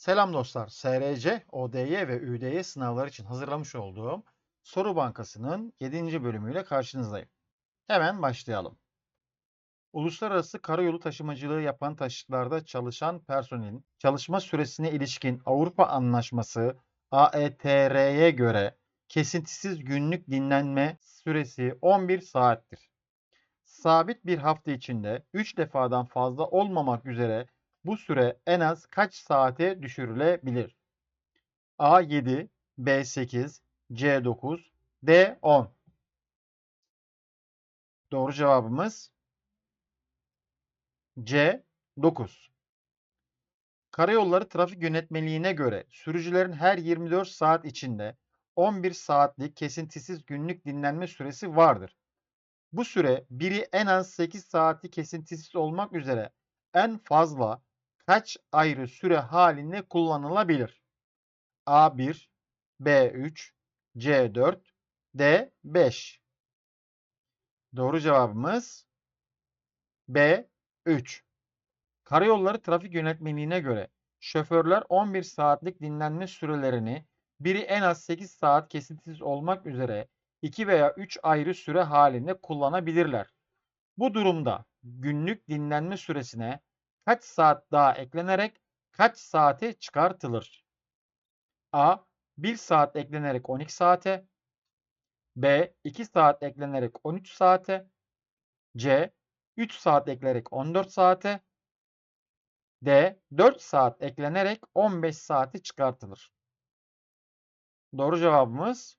Selam dostlar. SRC, ODY ve ÜDY sınavları için hazırlamış olduğum Soru Bankası'nın 7. bölümüyle karşınızdayım. Hemen başlayalım. Uluslararası karayolu taşımacılığı yapan taşıtlarda çalışan personelin çalışma süresine ilişkin Avrupa Anlaşması AETR'ye göre kesintisiz günlük dinlenme süresi 11 saattir. Sabit bir hafta içinde 3 defadan fazla olmamak üzere bu süre en az kaç saate düşürülebilir? A 7, B 8, C 9, D 10. Doğru cevabımız C 9. Karayolları Trafik Yönetmeliğine göre sürücülerin her 24 saat içinde 11 saatlik kesintisiz günlük dinlenme süresi vardır. Bu süre biri en az 8 saati kesintisiz olmak üzere en fazla kaç ayrı süre halinde kullanılabilir? A1, B3, C4, D5. Doğru cevabımız B3. Karayolları Trafik Yönetmeliğine göre şoförler 11 saatlik dinlenme sürelerini biri en az 8 saat kesintisiz olmak üzere 2 veya 3 ayrı süre halinde kullanabilirler. Bu durumda günlük dinlenme süresine kaç saat daha eklenerek kaç saate çıkartılır? A. 1 saat eklenerek 12 saate. B. 2 saat eklenerek 13 saate. C. 3 saat eklenerek 14 saate. D. 4 saat eklenerek 15 saate çıkartılır. Doğru cevabımız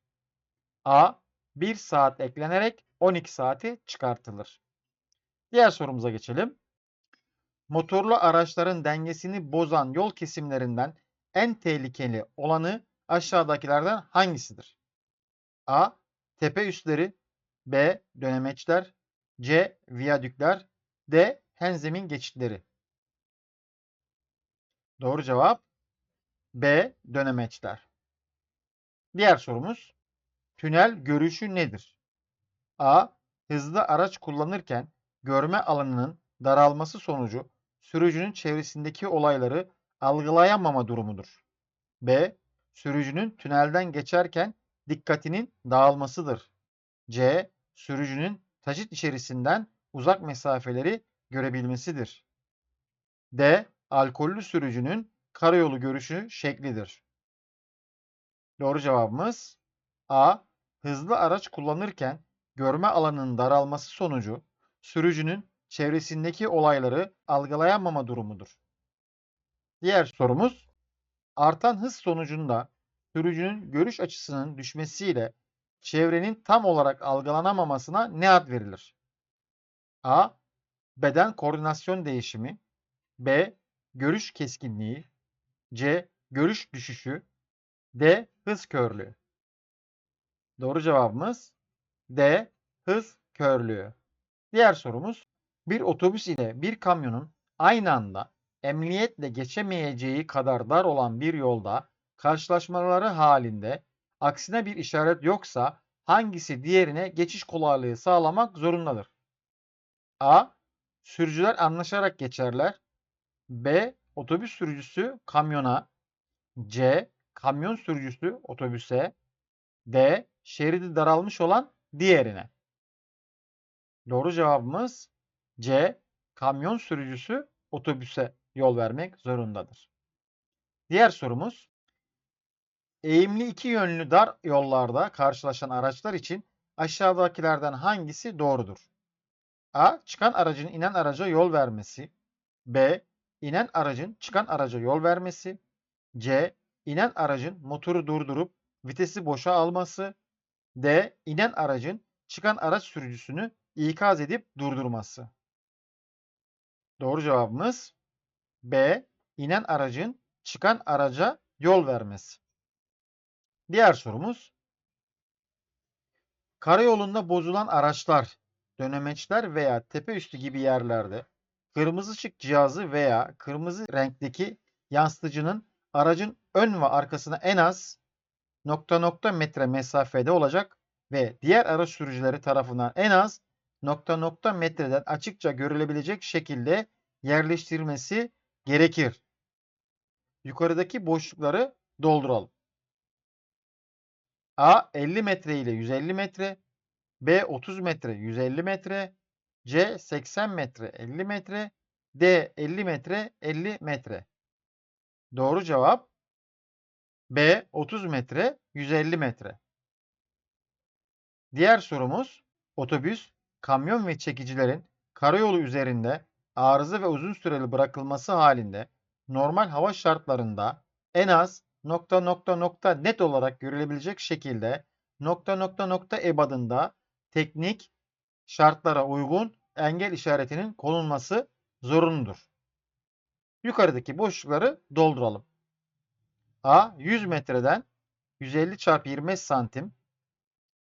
A. 1 saat eklenerek 12 saate çıkartılır. Diğer sorumuza geçelim. Motorlu araçların dengesini bozan yol kesimlerinden en tehlikeli olanı aşağıdakilerden hangisidir? A. Tepe üstleri B. Dönemeçler C. Viyadükler D. Henzemin geçitleri Doğru cevap B. Dönemeçler. Diğer sorumuz. Tünel görüşü nedir? A. Hızlı araç kullanırken görme alanının daralması sonucu sürücünün çevresindeki olayları algılayamama durumudur. B. Sürücünün tünelden geçerken dikkatinin dağılmasıdır. C. Sürücünün taşıt içerisinden uzak mesafeleri görebilmesidir. D. Alkollü sürücünün karayolu görüşü şeklidir. Doğru cevabımız A. Hızlı araç kullanırken görme alanının daralması sonucu sürücünün çevresindeki olayları algılayamama durumudur. Diğer sorumuz artan hız sonucunda sürücünün görüş açısının düşmesiyle çevrenin tam olarak algılanamamasına ne ad verilir? A. Beden koordinasyon değişimi B. Görüş keskinliği C. Görüş düşüşü D. Hız körlüğü Doğru cevabımız D. Hız körlüğü. Diğer sorumuz bir otobüs ile bir kamyonun aynı anda emniyetle geçemeyeceği kadar dar olan bir yolda karşılaşmaları halinde aksine bir işaret yoksa hangisi diğerine geçiş kolaylığı sağlamak zorundadır? A. Sürücüler anlaşarak geçerler. B. Otobüs sürücüsü kamyona. C. Kamyon sürücüsü otobüse. D. Şeridi daralmış olan diğerine. Doğru cevabımız C. Kamyon sürücüsü otobüse yol vermek zorundadır. Diğer sorumuz eğimli iki yönlü dar yollarda karşılaşan araçlar için aşağıdakilerden hangisi doğrudur? A. Çıkan aracın inen araca yol vermesi. B. İnen aracın çıkan araca yol vermesi. C. İnen aracın motoru durdurup vitesi boşa alması. D. İnen aracın çıkan araç sürücüsünü ikaz edip durdurması. Doğru cevabımız B. İnen aracın çıkan araca yol vermesi. Diğer sorumuz. Karayolunda bozulan araçlar, dönemeçler veya tepe üstü gibi yerlerde kırmızı ışık cihazı veya kırmızı renkteki yansıtıcının aracın ön ve arkasına en az nokta nokta metre mesafede olacak ve diğer araç sürücüleri tarafından en az nokta nokta metreden açıkça görülebilecek şekilde yerleştirilmesi gerekir. yukarıdaki boşlukları dolduralım. A 50 metre ile 150 metre, B 30 metre 150 metre, C 80 metre 50 metre, D 50 metre 50 metre. Doğru cevap B 30 metre 150 metre. Diğer sorumuz otobüs, kamyon ve çekicilerin karayolu üzerinde arıza ve uzun süreli bırakılması halinde normal hava şartlarında en az nokta nokta nokta net olarak görülebilecek şekilde nokta nokta nokta ebadında teknik şartlara uygun engel işaretinin konulması zorunludur. Yukarıdaki boşlukları dolduralım. A 100 metreden 150 çarpı 25 santim.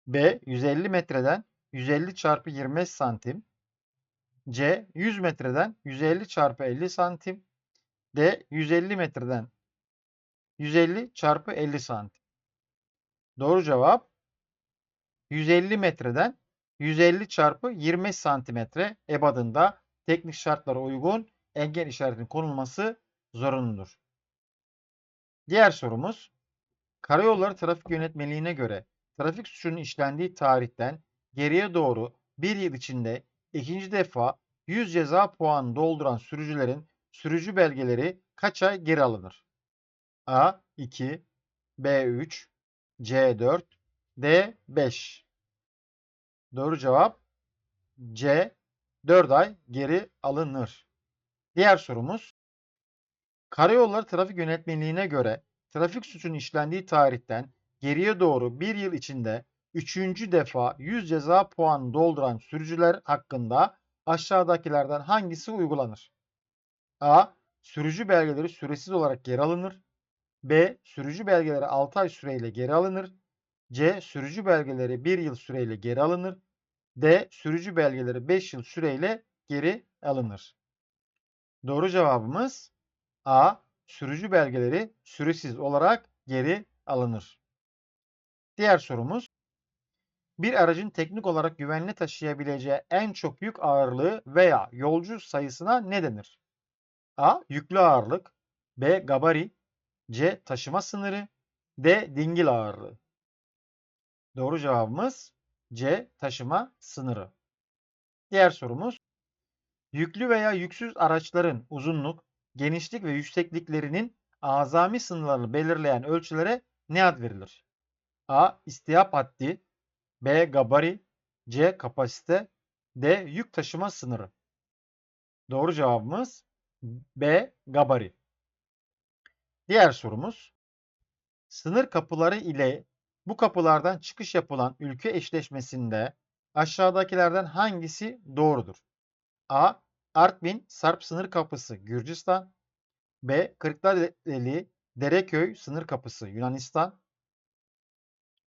B 150 metreden 150 çarpı 25 santim. C 100 metreden 150 çarpı 50 santim. D 150 metreden 150 çarpı 50 santim. Doğru cevap 150 metreden 150 çarpı 25 santimetre ebadında teknik şartlara uygun engel işaretinin konulması zorunludur. Diğer sorumuz Karayolları Trafik Yönetmeliğine göre trafik suçunun işlendiği tarihten geriye doğru bir yıl içinde ikinci defa 100 ceza puanı dolduran sürücülerin sürücü belgeleri kaç ay geri alınır? A 2, B 3, C 4, D 5. Doğru cevap C 4 ay geri alınır. Diğer sorumuz Karayolları Trafik Yönetmeliğine göre trafik suçunun işlendiği tarihten geriye doğru bir yıl içinde üçüncü defa 100 ceza puanı dolduran sürücüler hakkında aşağıdakilerden hangisi uygulanır? A. Sürücü belgeleri süresiz olarak geri alınır. B. Sürücü belgeleri 6 ay süreyle geri alınır. C. Sürücü belgeleri 1 yıl süreyle geri alınır. D. Sürücü belgeleri 5 yıl süreyle geri alınır. Doğru cevabımız A. Sürücü belgeleri süresiz olarak geri alınır. Diğer sorumuz. Bir aracın teknik olarak güvenli taşıyabileceği en çok yük ağırlığı veya yolcu sayısına ne denir? A. Yüklü ağırlık B. Gabari C. Taşıma sınırı D. Dingil ağırlığı Doğru cevabımız C. Taşıma sınırı. Diğer sorumuz. Yüklü veya yüksüz araçların uzunluk, genişlik ve yüksekliklerinin azami sınırlarını belirleyen ölçülere ne ad verilir? A. İstihap haddi B. Gabari C. Kapasite D. Yük taşıma sınırı. Doğru cevabımız B. Gabari. Diğer sorumuz. Sınır kapıları ile bu kapılardan çıkış yapılan ülke eşleşmesinde aşağıdakilerden hangisi doğrudur? A. Artvin Sarp sınır kapısı Gürcistan B. Kırklareli Dereköy sınır kapısı Yunanistan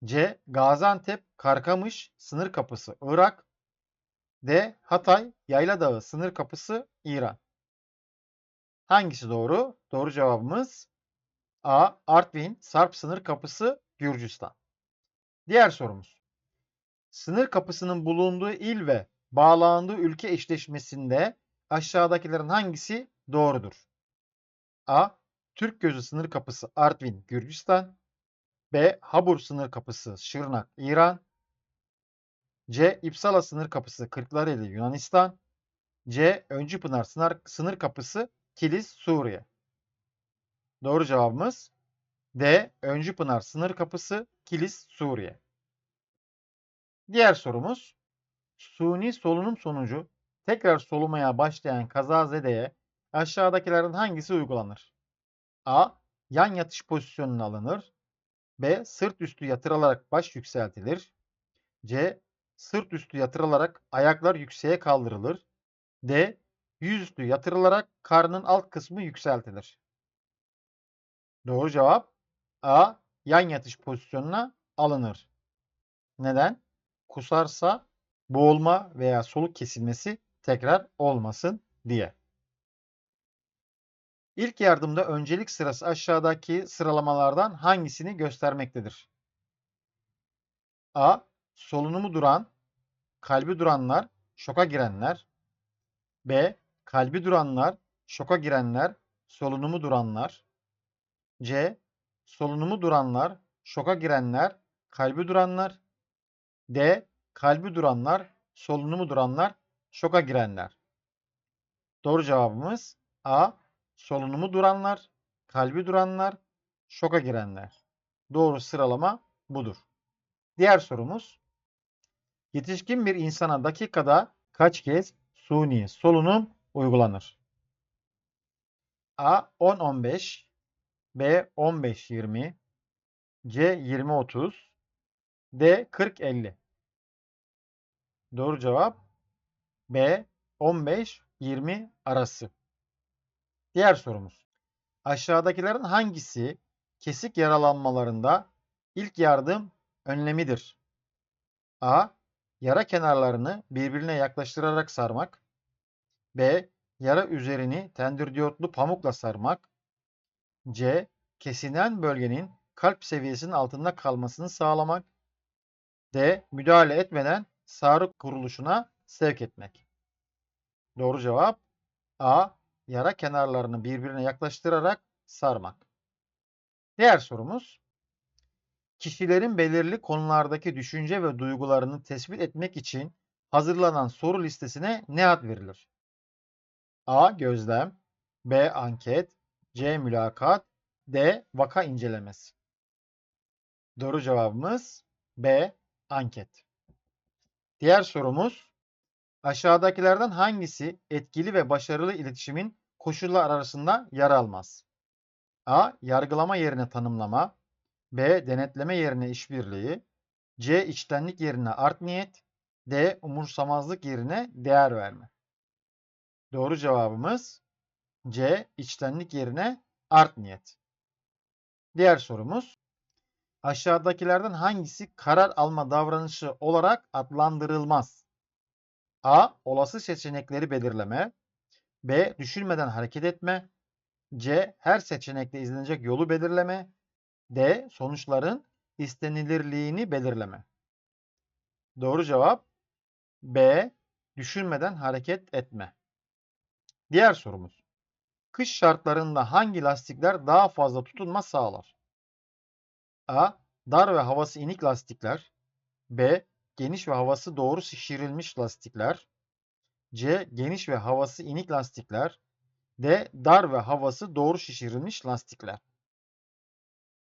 C. Gaziantep Karkamış sınır kapısı Irak D. Hatay Yayladağ sınır kapısı İran Hangisi doğru? Doğru cevabımız A. Artvin Sarp sınır kapısı Gürcistan. Diğer sorumuz. Sınır kapısının bulunduğu il ve bağlandığı ülke eşleşmesinde aşağıdakilerin hangisi doğrudur? A. Türk Gözü sınır kapısı Artvin, Gürcistan. B. Habur sınır kapısı Şırnak, İran. C. İpsala sınır kapısı Kırklareli, Yunanistan. C. Öncüpınar sınır, sınır kapısı Kilis, Suriye. Doğru cevabımız D. Öncüpınar sınır kapısı Kilis, Suriye. Diğer sorumuz. Suni solunum sonucu tekrar solumaya başlayan kazazedeye aşağıdakilerin hangisi uygulanır? A. Yan yatış pozisyonuna alınır. B. Sırt üstü yatırılarak baş yükseltilir. C. Sırt üstü yatırılarak ayaklar yükseğe kaldırılır. D. Yüzüstü yatırılarak karnın alt kısmı yükseltilir. Doğru cevap A. Yan yatış pozisyonuna alınır. Neden? Kusarsa boğulma veya soluk kesilmesi tekrar olmasın diye. İlk yardımda öncelik sırası aşağıdaki sıralamalardan hangisini göstermektedir? A. Solunumu duran, kalbi duranlar, şoka girenler. B. Kalbi duranlar, şoka girenler, solunumu duranlar. C. Solunumu duranlar, şoka girenler, kalbi duranlar. D. Kalbi duranlar, solunumu duranlar, şoka girenler. Doğru cevabımız A. Solunumu duranlar, kalbi duranlar, şoka girenler. Doğru sıralama budur. Diğer sorumuz. Yetişkin bir insana dakikada kaç kez suni solunum uygulanır? A 10-15 B 15-20 C 20-30 D 40-50 Doğru cevap B 15-20 arası. Diğer sorumuz. Aşağıdakilerin hangisi kesik yaralanmalarında ilk yardım önlemidir? A. Yara kenarlarını birbirine yaklaştırarak sarmak. B. Yara üzerini tendirdiyotlu pamukla sarmak. C. Kesilen bölgenin kalp seviyesinin altında kalmasını sağlamak. D. Müdahale etmeden sağrı kuruluşuna sevk etmek. Doğru cevap A. Yara kenarlarını birbirine yaklaştırarak sarmak. Diğer sorumuz. Kişilerin belirli konulardaki düşünce ve duygularını tespit etmek için hazırlanan soru listesine ne ad verilir? A. Gözlem B. Anket C. Mülakat D. Vaka incelemesi. Doğru cevabımız B. Anket. Diğer sorumuz. Aşağıdakilerden hangisi etkili ve başarılı iletişimin koşullar arasında yer almaz? A. Yargılama yerine tanımlama B. Denetleme yerine işbirliği C. içtenlik yerine art niyet D. Umursamazlık yerine değer verme. Doğru cevabımız C. içtenlik yerine art niyet. Diğer sorumuz. Aşağıdakilerden hangisi karar alma davranışı olarak adlandırılmaz? A. Olası seçenekleri belirleme. B. Düşünmeden hareket etme. C. Her seçenekte izlenecek yolu belirleme. D. Sonuçların istenilirliğini belirleme. Doğru cevap B. Düşünmeden hareket etme. Diğer sorumuz. Kış şartlarında hangi lastikler daha fazla tutunma sağlar? A. Dar ve havası inik lastikler. B. Geniş ve havası doğru şişirilmiş lastikler. C. Geniş ve havası inik lastikler. D. Dar ve havası doğru şişirilmiş lastikler.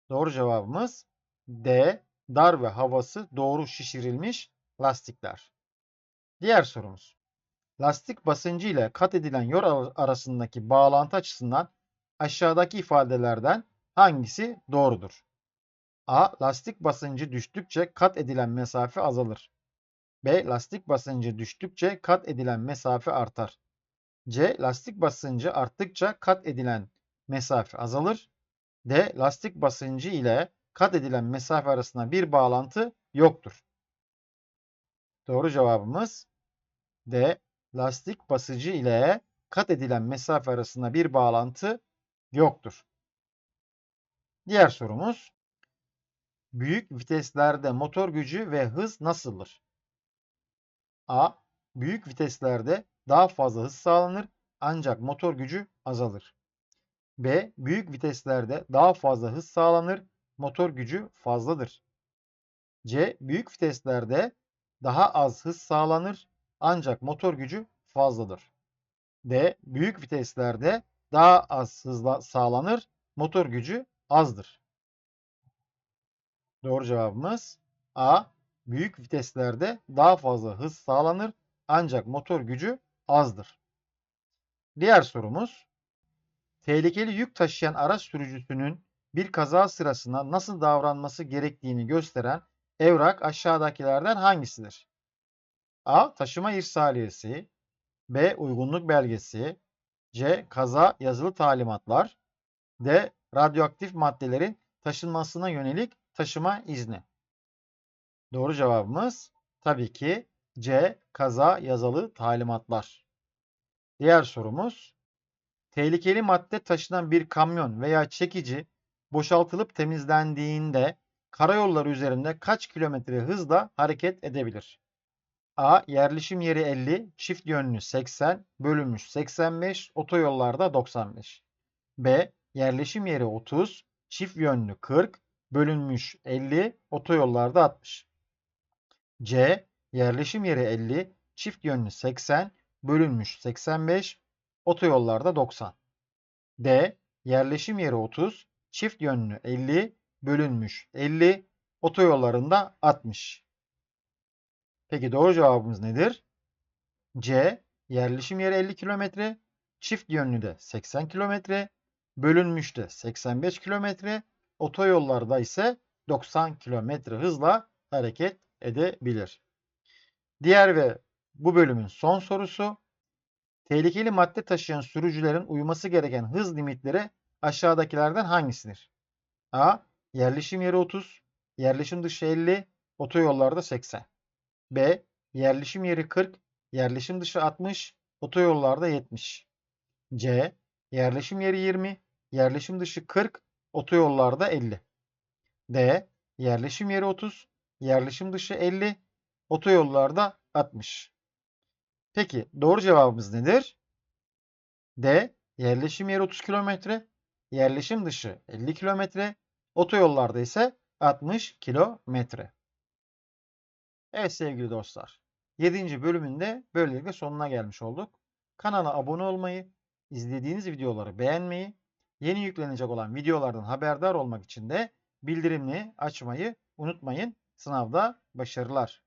Doğru cevabımız D. Dar ve havası doğru şişirilmiş lastikler. Diğer sorumuz. Lastik basıncı ile kat edilen yol arasındaki bağlantı açısından aşağıdaki ifadelerden hangisi doğrudur? A. Lastik basıncı düştükçe kat edilen mesafe azalır. B. Lastik basıncı düştükçe kat edilen mesafe artar. C. Lastik basıncı arttıkça kat edilen mesafe azalır. D. Lastik basıncı ile kat edilen mesafe arasında bir bağlantı yoktur. Doğru cevabımız D. Lastik basıcı ile kat edilen mesafe arasında bir bağlantı yoktur. Diğer sorumuz. Büyük viteslerde motor gücü ve hız nasıldır? A. Büyük viteslerde daha fazla hız sağlanır ancak motor gücü azalır. B. Büyük viteslerde daha fazla hız sağlanır, motor gücü fazladır. C. Büyük viteslerde daha az hız sağlanır ancak motor gücü fazladır. D. Büyük viteslerde daha az hızla sağlanır, motor gücü azdır. Doğru cevabımız A. Büyük viteslerde daha fazla hız sağlanır ancak motor gücü azdır. Diğer sorumuz tehlikeli yük taşıyan araç sürücüsünün bir kaza sırasında nasıl davranması gerektiğini gösteren evrak aşağıdakilerden hangisidir? A. Taşıma irsaliyesi B. Uygunluk belgesi C. Kaza yazılı talimatlar D. Radyoaktif maddelerin taşınmasına yönelik taşıma izni. Doğru cevabımız tabii ki C. Kaza yazılı talimatlar. Diğer sorumuz Tehlikeli madde taşınan bir kamyon veya çekici boşaltılıp temizlendiğinde karayolları üzerinde kaç kilometre hızla hareket edebilir? A. Yerleşim yeri 50, çift yönlü 80, bölünmüş 85, otoyollarda 95. B. Yerleşim yeri 30, çift yönlü 40 bölünmüş 50 otoyollarda 60. C. Yerleşim yeri 50 çift yönlü 80 bölünmüş 85 otoyollarda 90. D. Yerleşim yeri 30 çift yönlü 50 bölünmüş 50 otoyollarında 60. Peki doğru cevabımız nedir? C. Yerleşim yeri 50 kilometre, çift yönlü de 80 kilometre, bölünmüş de 85 kilometre, otoyollarda ise 90 kilometre hızla hareket edebilir. Diğer ve bu bölümün son sorusu. Tehlikeli madde taşıyan sürücülerin uyması gereken hız limitleri aşağıdakilerden hangisidir? A. Yerleşim yeri 30, yerleşim dışı 50, otoyollarda 80. B. Yerleşim yeri 40, yerleşim dışı 60, otoyollarda 70. C. Yerleşim yeri 20, yerleşim dışı 40, otoyollarda 50. D. Yerleşim yeri 30, yerleşim dışı 50, otoyollarda 60. Peki doğru cevabımız nedir? D. Yerleşim yeri 30 kilometre, yerleşim dışı 50 kilometre, otoyollarda ise 60 kilometre. Evet sevgili dostlar. 7. bölümünde böylelikle sonuna gelmiş olduk. Kanala abone olmayı, izlediğiniz videoları beğenmeyi, yeni yüklenecek olan videolardan haberdar olmak için de bildirimli açmayı unutmayın. Sınavda başarılar.